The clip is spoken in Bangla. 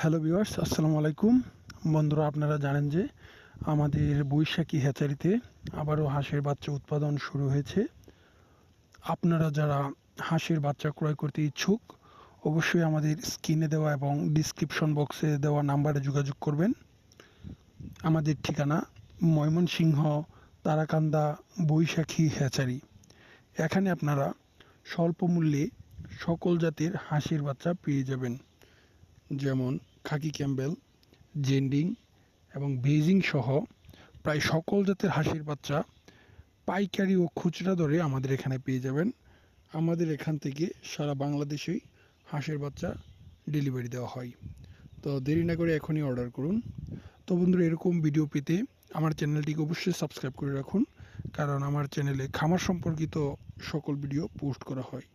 হ্যালো ভিউয়ার্স, আসসালামু আলাইকুম। বন্ধুরা, আপনারা জানেন যে আমাদের বৈশাখী হ্যাচারিতে আবারও হাঁসের বাচ্চা উৎপাদন শুরু হয়েছে। আপনারা যারা হাঁসের বাচ্চা ক্রয় করতে ইচ্ছুক, অবশ্যই আমাদের স্ক্রিনে দেওয়া এবং ডিসক্রিপশন বক্সে দেওয়া নাম্বারে যোগাযোগ করবেন। আমাদের ঠিকানা ময়মনসিংহ, তারাকান্দা, বৈশাখী হ্যাচারি। এখানে আপনারা স্বল্প মূল্যে সকল জাতের হাঁসের বাচ্চা পেয়ে যাবেন। যেমন খাকি ক্যাম্বেল জেন্ডিং এবং বেজিং সহ প্রায় সকল জাতের হাঁসের বাচ্চা পাইকারি ও খুচরা দরে আমাদের এখানে পেয়ে যাবেন। আমাদের এখান থেকে সারা বাংলাদেশেই হাঁসের বাচ্চা ডেলিভারি দেওয়া হয়। তো দেরি না করে এখনই অর্ডার করুন। তো বন্ধুরা, এরকম ভিডিও পেতে আমার চ্যানেলটিকে অবশ্যই সাবস্ক্রাইব করে রাখুন, কারণ আমার চ্যানেলে খামার সম্পর্কিত সকল ভিডিও পোস্ট করা হয়।